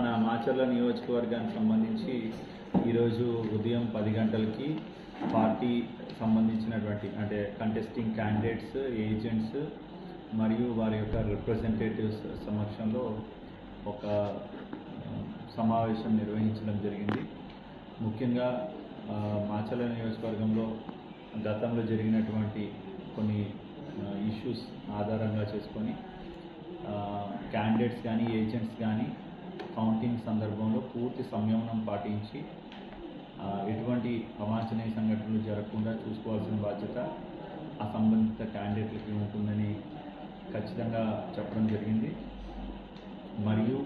మన మాచర్ల నియోజకవర్గానికి సంబంధించి ఈరోజు ఉదయం పది గంటలకి పార్టీ సంబంధించినటువంటి అంటే కంటెస్టింగ్ క్యాండిడేట్స్ ఏజెంట్స్ మరియు వారి యొక్క రిప్రజెంటేటివ్స్ సమక్షంలో ఒక సమావేశం నిర్వహించడం జరిగింది. ముఖ్యంగా మాచర్ల నియోజకవర్గంలో గతంలో జరిగినటువంటి కొన్ని ఇష్యూస్ ఆధారంగా చేసుకొని క్యాండిడేట్స్ కానీ ఏజెంట్స్ కానీ కౌంటింగ్ సందర్భంలో పూర్తి సంయమనం పాటించి ఎటువంటి అవాంఛనీయ సంఘటనలు జరగకుండా చూసుకోవాల్సిన బాధ్యత ఆ సంబంధిత క్యాండిడేట్లకి ఉంటుందని ఖచ్చితంగా చెప్పడం జరిగింది. మరియు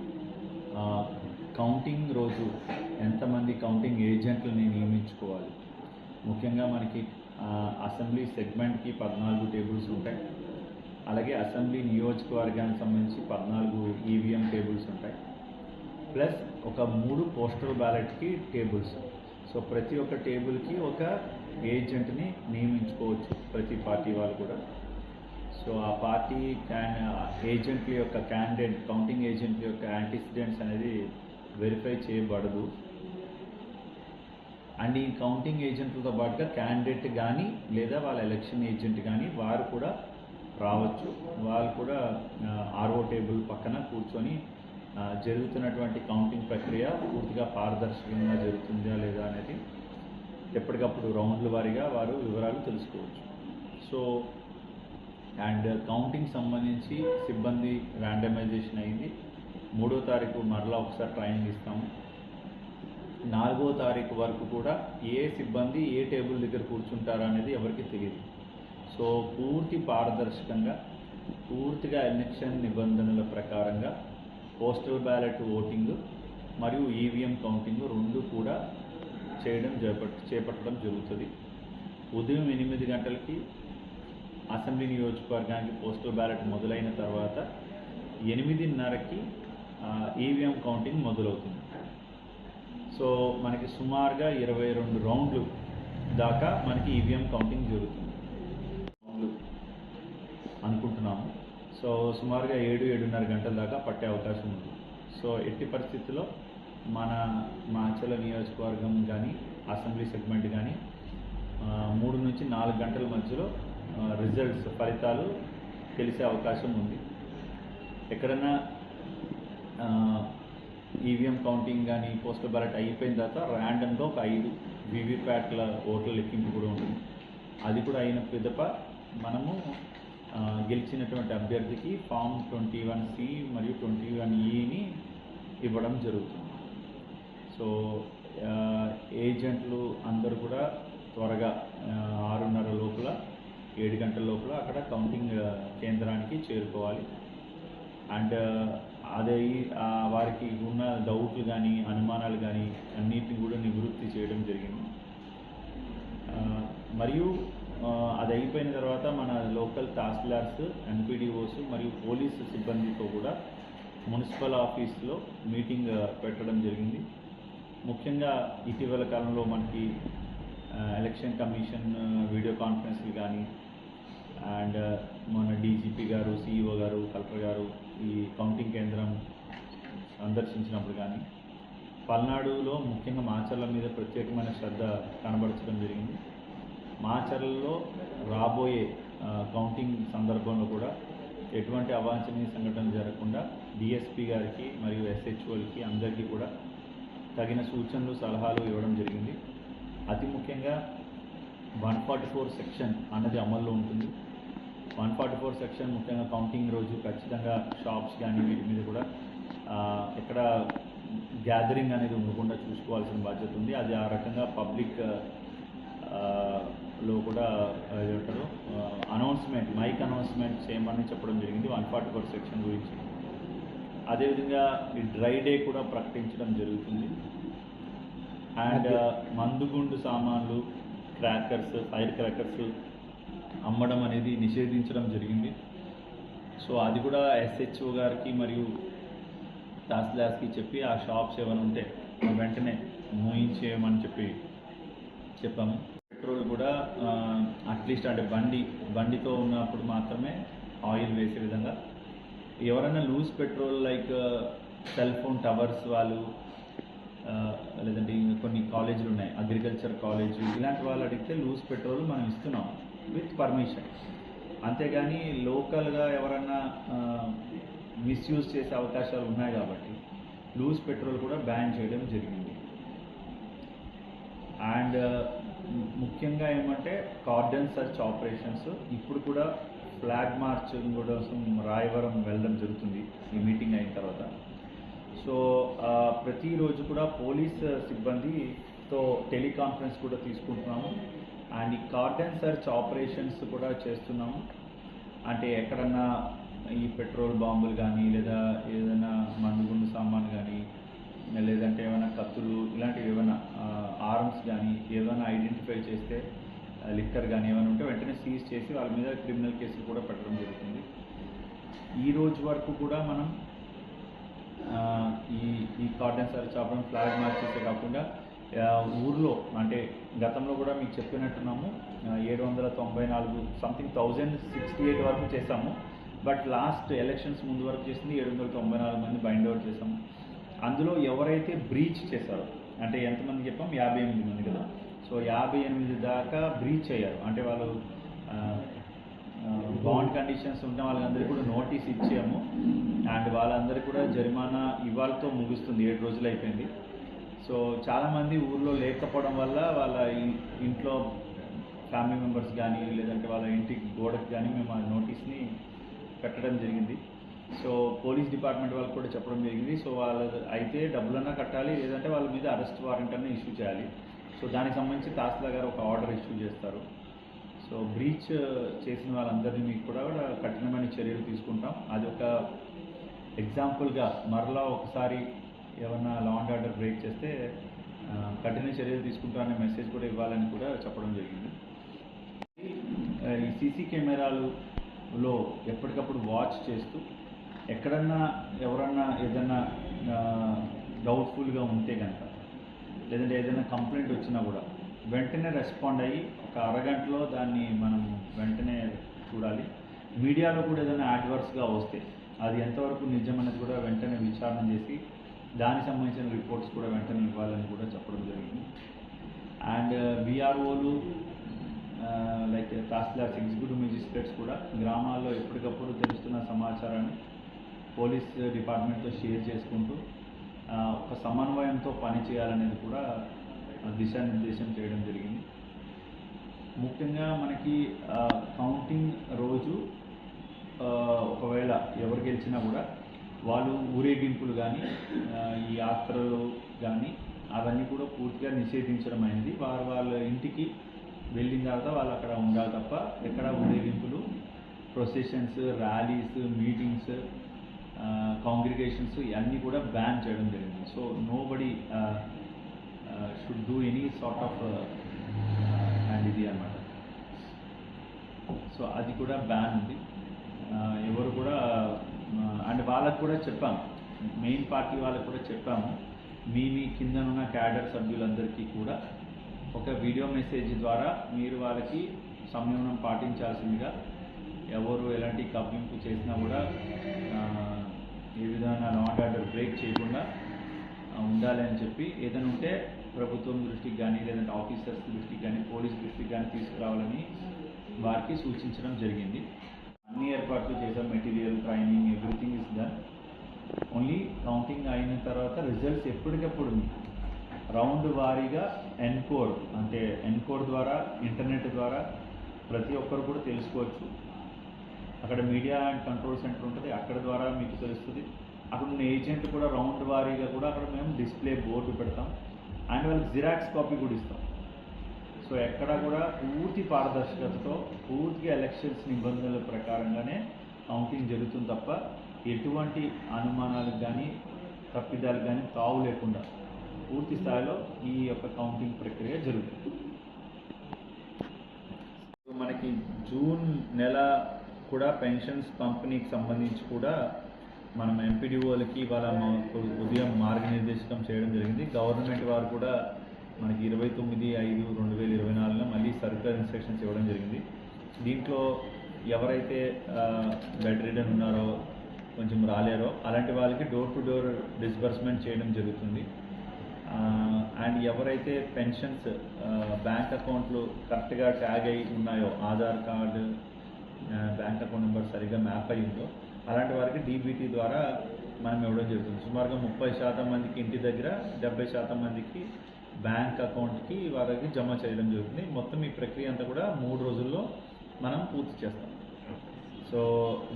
కౌంటింగ్ రోజు ఎంతమంది కౌంటింగ్ ఏజెంట్లని నియమించుకోవాలి? ముఖ్యంగా మనకి అసెంబ్లీ సెగ్మెంట్కి పద్నాలుగు టేబుల్స్ ఉంటాయి. అలాగే అసెంబ్లీ నియోజకవర్గానికి సంబంధించి పద్నాలుగు ప్లస్ ఒక మూడు పోస్టల్ బ్యాలెట్కి టేబుల్స్. సో ప్రతి ఒక్క టేబుల్కి ఒక ఏజెంట్ని నియమించుకోవచ్చు ప్రతి పార్టీ వాళ్ళు కూడా. సో ఆ పార్టీ క్యాన్ ఏజెంట్ల యొక్క క్యాండిడేట్ కౌంటింగ్ ఏజెంట్ల యొక్క యాంటిసిడెంట్స్ అనేది వెరిఫై చేయబడదు. అండ్ ఈ కౌంటింగ్ ఏజెంట్లతో పాటుగా క్యాండిడేట్ కానీ లేదా వాళ్ళ ఎలక్షన్ ఏజెంట్ కానీ వారు కూడా రావచ్చు. వాళ్ళు కూడా ఆర్ఓ టేబుల్ పక్కన కూర్చొని జరుగుతున్నటువంటి కౌంటింగ్ ప్రక్రియ పూర్తిగా పారదర్శకంగా జరుగుతుందా లేదా అనేది ఎప్పటికప్పుడు రౌండ్ల వారీగా వారు వివరాలు తెలుసుకోవచ్చు. సో అండ్ కౌంటింగ్ సంబంధించి సిబ్బంది ర్యాండమైజేషన్ అయింది. మూడో తారీఖు మరలా ఒకసారి ట్రైనింగ్ ఇస్తాము. నాలుగో తారీఖు వరకు కూడా ఏ సిబ్బంది ఏ టేబుల్ దగ్గర కూర్చుంటారా అనేది ఎవరికి తెలియదు. సో పూర్తి పారదర్శకంగా పూర్తిగా ఎలక్షన్ నిబంధనల ప్రకారంగా పోస్టల్ బ్యాలెట్ ఓటింగ్ మరియు ఈవీఎం కౌంటింగ్ రెండు కూడా చేయడం చేపట్ చేపట్టడం జరుగుతుంది. ఉదయం ఎనిమిది గంటలకి అసెంబ్లీ నియోజకవర్గానికి పోస్టల్ బ్యాలెట్ మొదలైన తర్వాత ఎనిమిదిన్నరకి ఈవీఎం కౌంటింగ్ మొదలవుతుంది. సో మనకి సుమారుగా ఇరవై రెండు రౌండ్లు దాకా మనకి ఈవీఎం కౌంటింగ్ జరుగుతుంది రౌండ్లు అనుకుంటున్నాము సో సుమారుగా ఏడు ఏడున్నర గంటల దాకా పట్టే అవకాశం ఉంది. సో ఎట్టి పరిస్థితుల్లో మన మాచల నియోజకవర్గం కానీ అసెంబ్లీ సెగ్మెంట్ కానీ మూడు నుంచి నాలుగు గంటల మధ్యలో రిజల్ట్స్ ఫలితాలు తెలిసే అవకాశం ఉంది. ఎక్కడన్నా ఈవీఎం కౌంటింగ్ కానీ పోస్టల్ బ్యాలెట్ అయిపోయిన తర్వాత ర్యాండమ్గా ఒక ఐదు వీవీప్యాట్ల ఓట్ల లెక్కింపు కూడా ఉంటుంది. అది కూడా అయిన పిదప మనము గెలిచినటువంటి అభ్యర్థికి ఫామ్ ట్వంటీ వన్ సి మరియు ట్వంటీ వన్ ఈని ఇవ్వడం జరుగుతుంది. సో ఏజెంట్లు అందరూ కూడా త్వరగా ఆరున్నర లోపల ఏడు గంటల లోపల అక్కడ కౌంటింగ్ కేంద్రానికి చేరుకోవాలి. అండ్ అదే వారికి ఉన్న డౌట్లు కానీ అనుమానాలు కానీ అన్నిటిని కూడా నివృత్తి చేయడం జరిగింది. మరియు అది అయిపోయిన తర్వాత మన లోకల్ తహసీల్దార్స్ ఎంపీడీఓస్ మరియు పోలీసు సిబ్బందితో కూడా మున్సిపల్ ఆఫీస్లో మీటింగ్ పెట్టడం జరిగింది. ముఖ్యంగా ఇటీవల కాలంలో మనకి ఎలక్షన్ కమిషన్ వీడియో కాన్ఫరెన్స్లు కానీ అండ్ మన డీజీపీ గారు సీఈఓ గారు కలెక్టర్ గారు ఈ కౌంటింగ్ కేంద్రం సందర్శించినప్పుడు కానీ పల్నాడులో ముఖ్యంగా మాచర్ల మీద ప్రత్యేకమైన శ్రద్ధ కనబరచడం జరిగింది. మాచర్లలో రాబోయే కౌంటింగ్ సందర్భంలో కూడా ఎటువంటి అవాంఛనీయ సంఘటన జరగకుండా డిఎస్పీ గారికి మరియు ఎస్హెచ్ఓలకి అందరికీ కూడా తగిన సూచనలు సలహాలు ఇవ్వడం జరిగింది. అతి ముఖ్యంగా వన్ ఫార్టీ ఫోర్ సెక్షన్ అన్నది అమల్లో ఉంటుంది. వన్ ఫార్టీ ఫోర్ సెక్షన్ ముఖ్యంగా కౌంటింగ్ రోజు ఖచ్చితంగా షాప్స్ కానీ వీటి మీద కూడా ఇక్కడ ఎక్కడ గ్యాదరింగ్ అనేది ఉండకుండా చూసుకోవాల్సిన బాధ్యత ఉంది. అది ఆ రకంగా పబ్లిక్ లో కూడా ఏమంటారు అనౌన్స్మెంట్ మైక్ అనౌన్స్మెంట్ చేయమని చెప్పడం జరిగింది. వన్ ఫార్టీ ఫోర్ సెక్షన్ గురించి. అదేవిధంగా ఈ డ్రై డే కూడా ప్రకటించడం జరుగుతుంది. అండ్ మందుగుండు సామాన్లు క్రాకర్స్ ఫైర్ క్రాకర్స్ అమ్మడం అనేది నిషేధించడం జరిగింది. సో అది కూడా ఎస్హెచ్ఓ గారికి మరియు తహసీల్దార్స్కి చెప్పి ఆ షాప్స్ ఏమైనా ఉంటే వెంటనే మూయించేయమని చెప్పి చెప్పాము. పెట్రోల్ కూడా అట్లీస్ట్ అంటే బండి బండితో ఉన్నప్పుడు మాత్రమే ఆయిల్ వేసే విధంగా. ఎవరైనా loose petrol like cell phone towers వాళ్ళు లేదంటే కొన్ని కాలేజీలు ఉన్నాయి అగ్రికల్చర్ కాలేజ్ ఇలాంటి వాళ్ళు అడిగితే లూజ్ పెట్రోల్ మనం ఇస్తున్నాం విత్ పర్మిషన్. అంతేగాని లోకల్గా ఎవరన్నా మిస్యూజ్ చేసే అవకాశాలు ఉన్నాయి కాబట్టి లూజ్ పెట్రోల్ కూడా బ్యాన్ చేయడం జరిగింది. అండ్ ముఖ్యంగా ఏమంటే కార్డన్ సర్చ్ ఆపరేషన్స్. ఇప్పుడు కూడా ఫ్లాగ్ మార్చ్ కోసం రాయవరం వెళ్ళడం జరుగుతుంది ఈ మీటింగ్ అయిన తర్వాత. సో ప్రతిరోజు కూడా పోలీస్ సిబ్బందితో టెలికాన్ఫరెన్స్ కూడా తీసుకుంటున్నాము. అండ్ ఈ కార్డన్ సర్చ్ ఆపరేషన్స్ కూడా చేస్తున్నాము. అంటే ఎక్కడన్నా ఈ పెట్రోల్ బాంబులు కానీ లేదా ఏదైనా మందుగుండు సామాన్ కానీ లేదంటే ఏమైనా కత్తులు ఇలాంటివి ఏమైనా ఆర్మ్స్ కానీ ఏమైనా ఐడెంటిఫై చేస్తే లిక్కర్ కానీ ఏమైనా ఉంటే వెంటనే సీజ్ చేసి వాళ్ళ మీద క్రిమినల్ కేసులు కూడా పెట్టడం జరుగుతుంది. ఈ రోజు వరకు కూడా మనం ఈ ఈ కార్డన్ సార్ ఆపడం ఫ్లాగ్ మార్చ్ చేసే కాకుండా ఊర్లో అంటే గతంలో కూడా మీకు చెప్పినట్టున్నాము ఏడు వందల తొంభై నాలుగు సంథింగ్ థౌజండ్ సిక్స్టీ ఎయిట్ వరకు చేసాము బట్ లాస్ట్ ఎలక్షన్స్ ముందు వరకు చేసింది ఏడు వందల తొంభై నాలుగు మంది బైండ్ అవుట్ చేసాము అందులో ఎవరైతే బ్రీచ్ చేశారో అంటే ఎంతమంది చెప్పాం? యాభై ఎనిమిది మంది కదా. సో యాభై ఎనిమిది దాకా బ్రీచ్ అయ్యారు. అంటే వాళ్ళు బాండ్ కండిషన్స్ ఉన్న వాళ్ళందరికీ కూడా నోటీస్ ఇచ్చాము. అండ్ వాళ్ళందరికీ కూడా జరిమానా ఇవాళతో ముగుస్తుంది. ఏడు రోజులు అయిపోయింది. సో చాలామంది ఊర్లో లేకపోవడం వల్ల వాళ్ళ ఇంట్లో ఫ్యామిలీ మెంబర్స్ కానీ లేదంటే వాళ్ళ ఇంటికి గోడకి కానీ మేము ఆ నోటీస్ని కట్టడం జరిగింది. సో పోలీస్ డిపార్ట్మెంట్ వాళ్ళకి కూడా చెప్పడం జరిగింది. సో వాళ్ళ అయితే డబ్బులన్నా కట్టాలి లేదంటే వాళ్ళ మీద అరెస్ట్ వారెంట్ అన్న ఇష్యూ చేయాలి. సో దానికి సంబంధించి తహసీల్దార్ గారు ఒక ఆర్డర్ ఇష్యూ చేస్తారు. సో బ్రీచ్ చేసిన వాళ్ళందరినీ మీకు కూడా కూడా కఠినమైన చర్యలు తీసుకుంటాం. అది ఒక ఎగ్జాంపుల్గా మరలా ఒకసారి ఏమన్నా లా అండ్ ఆర్డర్ బ్రేక్ చేస్తే కఠిన చర్యలు తీసుకుంటారనే మెసేజ్ కూడా ఇవ్వాలని కూడా చెప్పడం జరిగింది. ఈ సీసీ కెమెరాలులో ఎప్పటికప్పుడు వాచ్ చేస్తూ ఎక్కడన్నా ఎవరన్నా ఏదన్నా డౌట్ఫుల్గా ఉంటే కనుక లేదంటే ఏదైనా కంప్లైంట్ వచ్చినా కూడా వెంటనే రెస్పాండ్ అయ్యి ఒక అరగంటలో దాన్ని మనం వెంటనే చూడాలి. మీడియాలో కూడా ఏదైనా యాడ్వర్స్గా వస్తే అది ఎంతవరకు నిజం అనేది కూడా వెంటనే విచారణ చేసి దానికి సంబంధించిన రిపోర్ట్స్ కూడా వెంటనే ఇవ్వాలని కూడా చెప్పడం జరిగింది. అండ్ విఆర్ఓలు లైక్ తహసీల్దార్స్ ఎగ్జిక్యూటివ్ మెజిస్ట్రేట్స్ కూడా గ్రామాల్లో ఎప్పటికప్పుడు తెలుస్తున్న సమాచారాన్ని పోలీస్ డిపార్ట్మెంట్తో షేర్ చేసుకుంటూ ఒక సమన్వయంతో పనిచేయాలనేది కూడా దిశానిర్దేశం చేయడం జరిగింది. ముఖ్యంగా మనకి కౌంటింగ్ రోజు ఒకవేళ ఎవరు గెలిచినా కూడా వాళ్ళు ఊరేగింపులు కానీ ఈ యాత్రలు కానీ అవన్నీ కూడా పూర్తిగా నిషేధించడం అయింది. వారు వాళ్ళ ఇంటికి వెళ్ళిన తర్వాత వాళ్ళు అక్కడ ఉండాలి తప్ప ఎక్కడ ఊరేగింపులు ప్రొసెషన్స్ ర్యాలీస్ మీటింగ్స్ కాంగ్రిగేషన్స్ ఇవన్నీ కూడా బ్యాన్ చేయడం జరిగింది. So nobody should do any sort of and ఇది అన్నమాట. సో అది కూడా బ్యాన్ ఉంది. ఎవరు కూడా అండ్ వాళ్ళకు కూడా చెప్పాము. మెయిన్ పార్టీ వాళ్ళకు కూడా చెప్పాము. మీ మీ కిందనున్న క్యాడర్ సభ్యులందరికీ కూడా ఒక వీడియో మెసేజ్ ద్వారా మీరు వాళ్ళకి సంయమనం పాటించాల్సిందిగా ఎవరు ఎలాంటి కవ్వింపు చేసినా కూడా ఏ విధంగా నాట్ ఆర్డర్ బ్రేక్ చేయకుండా ఉండాలి అని చెప్పి ఏదైనా ఉంటే ప్రభుత్వం దృష్టికి కానీ లేదంటే ఆఫీసర్స్ దృష్టికి కానీ పోలీస్ దృష్టికి కానీ తీసుకురావాలని వారికి సూచించడం జరిగింది. అన్ని ఏర్పాట్లు చేసాం material training everything is done. Only counting అయిన తర్వాత రిజల్ట్స్ ఎప్పటికప్పుడు రౌండ్ వారీగా ఎన్కోడ్ అంటే ఎన్కోడ్ ద్వారా ఇంటర్నెట్ ద్వారా ప్రతి ఒక్కరు కూడా తెలుసుకోవచ్చు. అక్కడ మీడియా అండ్ కంట్రోల్ సెంటర్ ఉంటుంది అక్కడ ద్వారా మీకు తెలుస్తుంది. అక్కడ ఉన్న ఏజెంట్ కూడా రౌండ్ వారీగా కూడా అక్కడ మేము డిస్ప్లే బోర్డు పెడతాం. అండ్ వాళ్ళకి జిరాక్స్ కాపీ కూడా ఇస్తాం. సో ఎక్కడ కూడా పూర్తి పారదర్శకతతో పూర్తిగా ఎలక్షన్స్ నిబంధనల ప్రకారంగానే కౌంటింగ్ జరుగుతుంది తప్ప ఎటువంటి అనుమానాలకు కానీ తప్పిదాలు కానీ తావు లేకుండా పూర్తి స్థాయిలో ఈ యొక్క కౌంటింగ్ ప్రక్రియ జరుగుతుంది. మనకి జూన్ నెల కూడా పెన్షన్స్ పంపిణీకి సంబంధించి కూడా మనం ఎంపీడీఓలకి వాళ్ళ ఉదయం మార్గనిర్దేశకం చేయడం జరిగింది. గవర్నమెంట్ వారు కూడా మనకి ఇరవై తొమ్మిది ఐదు రెండు వేల ఇరవై నాలుగులో మళ్ళీ సర్కులర్ ఇన్స్ట్రక్షన్స్ ఇవ్వడం జరిగింది. దీంట్లో ఎవరైతే బెడ్ రిడన్ ఉన్నారో కొంచెం రాలేరో అలాంటి వాళ్ళకి డోర్ టు డోర్ డిస్బర్స్మెంట్ చేయడం జరుగుతుంది. అండ్ ఎవరైతే పెన్షన్స్ బ్యాంక్ అకౌంట్లు కరెక్ట్గా ట్యాగ్ అయి ఉన్నాయో Aadhaar card bank account number సరిగ్గా మ్యాప్ అయి ఉందో అలాంటి వారికి డీబీటీ ద్వారా మనం ఇవ్వడం జరుగుతుంది. సుమారుగా ముప్పై శాతం మందికి ఇంటి దగ్గర డెబ్బై శాతం మందికి బ్యాంక్ అకౌంట్కి వారికి జమ చేయడం జరుగుతుంది. మొత్తం ఈ ప్రక్రియ అంతా కూడా మూడు రోజుల్లో మనం పూర్తి చేస్తాం. సో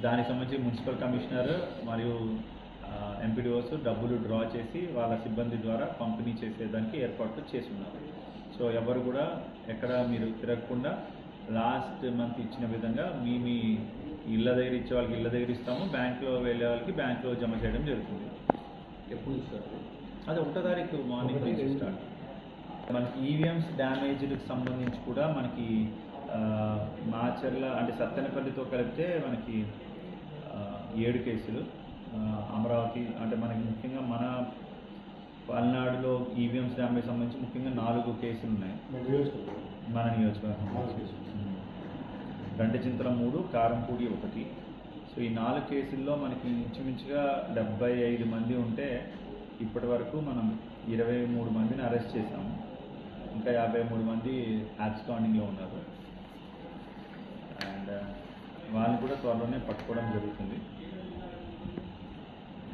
దానికి సంబంధించి మున్సిపల్ కమిషనర్ మరియు ఎంపీడీఓస్ డబ్బులు డ్రా చేసి వాళ్ళ సిబ్బంది ద్వారా పంపిణీ చేసేదానికి ఏర్పాట్లు చేసి ఉన్నారు సో ఎవరు కూడా ఎక్కడ మీరు తిరగకుండా లాస్ట్ మంత్ ఇచ్చిన విధంగా మీ మీ ఇళ్ళ దగ్గర ఇచ్చే వాళ్ళకి ఇళ్ళ దగ్గర ఇస్తాము బ్యాంక్లో వెళ్ళే వాళ్ళకి బ్యాంక్లో జమ చేయడం జరుగుతుంది. ఎప్పుడు ఇస్తారు? అది ఒకటో తారీఖు మార్నింగ్ నుంచి. స్టార్ట్. మనకి ఈవీఎంస్ డ్యామేజ్కి సంబంధించి కూడా మనకి మాచర్ల అంటే సత్తెనపల్లితో కలిపితే మనకి ఏడు కేసులు. అమరావతి అంటే మనకి ముఖ్యంగా మన పల్నాడులో ఈవీఎంస్ డ్యామేజ్ సంబంధించి ముఖ్యంగా నాలుగు కేసులు ఉన్నాయి. మన నియోజకవర్గం. గంటచింతల మూడు కారంపూడి ఒకటి. సో ఈ నాలుగు కేసుల్లో మనకి ఇంచుమించుగా డెబ్బై ఐదు మంది ఉంటే ఇప్పటి వరకు మనం ఇరవై మూడు మందిని అరెస్ట్ చేశాము. ఇంకా యాభై మూడు మంది యాబ్స్కాండింగ్లో ఉన్నారు. అండ్ వాళ్ళని కూడా త్వరలోనే పట్టుకోవడం జరుగుతుంది.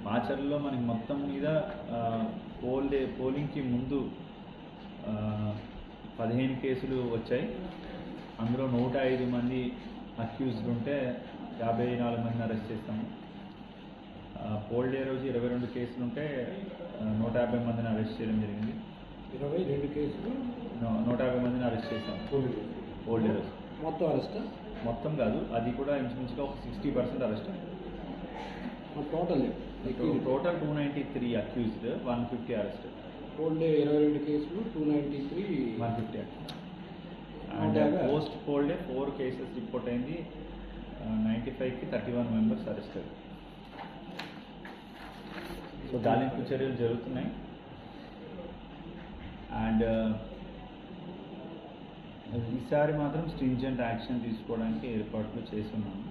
మాచర్లో మనకి మొత్తం మీద పోల్ డే పోలింగ్కి ముందు పదిహేను కేసులు వచ్చాయి. అందులో నూట ఐదు మంది అక్యూజ్డ్ ఉంటే యాభై నాలుగు మందిని అరెస్ట్ చేస్తాము. పోల్ డే రోజు ఇరవై రెండు కేసులు ఉంటే నూట యాభై మందిని అరెస్ట్ చేయడం జరిగింది. ఇరవై రెండు కేసులు? నూట యాభై మందిని అరెస్ట్ పోలీసు పోల్ డే రోజు. మొత్తం అరెస్ట్? మొత్తం కాదు అది కూడా ఇంచుమించుగా ఒక సిక్స్టీ పర్సెంట్ అరెస్ట్. అయింది total total two ninety three accused one fifty arrest poll day ఇరవై రెండు కేసులు two ninety three one fifty and. Post poll day four cases report అయింది. నైంటీ ఫైవ్కి థర్టీ వన్ మెంబర్స్ అరెస్ట్ అయ్యారు so గాలింపు చర్యలు జరుగుతున్నాయి. అండ్ ఈసారి మాత్రం స్ట్రింజెంట్ యాక్షన్ తీసుకోవడానికి ఏర్పాట్లు చేస్తున్నాము.